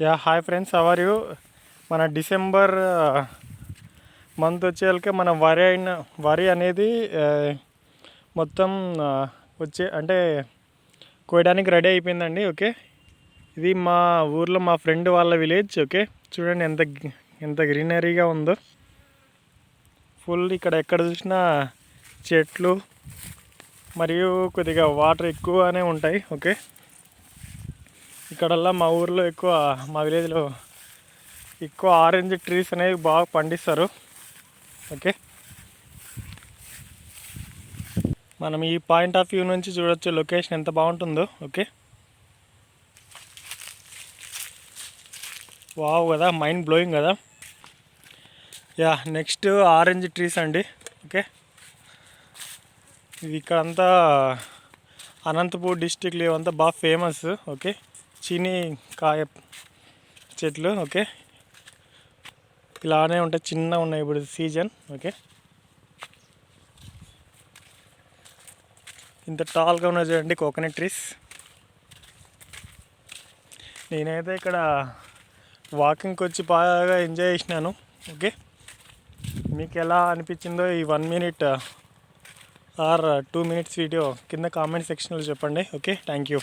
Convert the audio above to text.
Yeah hi friends how are you మన December month వచ్చేళ్ళకి మన వరి అయిన వరి అనేది మొత్తం వచ్చే అంటే కోయడానికి రెడీ అయిపోయిందండి ఓకే ఇది మా ఊర్లో మా ఫ్రెండ్ వాళ్ళ విలేజ్ ఓకే చూడండి ఎంత ఎంత గ్రీనరీగా ఉందో. ఫుల్ ఇక్కడ ఎక్కడ చూసినా చెట్లు మరియు కొద్దిగా వాటర్ ఎక్కువనే ఉంటాయి ఓకే ఇక్కడల్లా మా ఊర్లో ఎక్కువ మా విలేజ్లో ఎక్కువ ఆరెంజ్ ట్రీస్ అనేవి బాగా పండిస్తారు. ఓకే? మనం ఈ పాయింట్ ఆఫ్ వ్యూ నుంచి చూడొచ్చు లొకేషన్ ఎంత బాగుంటుందో. ఓకే? వావ్ కదా మైండ్ బ్లోయింగ్ కదా. యా నెక్స్ట్ ఆరెంజ్ ట్రీస్ అండి. ఓకే? ఇది ఇక్కడంతా అనంతపూర్ డిస్టిక్లో ఇవంతా బాగా ఫేమస్. ఓకే? చీని కాయ చెట్లు ఓకే. ఇలానే ఉంటాయి చిన్నగా ఉన్నాయి ఇప్పుడు సీజన్ ఓకే. ఇంత టాల్గా ఉన్నాయి చూడండి కోకోనట్ ట్రీస్. నేనైతే ఇక్కడ వాకింగ్కి వచ్చి బాగా ఎంజాయ్ చేసినాను ఓకే. మీకు ఎలా అనిపించిందో ఈ one minute or two minutes video కింద కామెంట్ సెక్షన్లో చెప్పండి ఓకే. Thank you.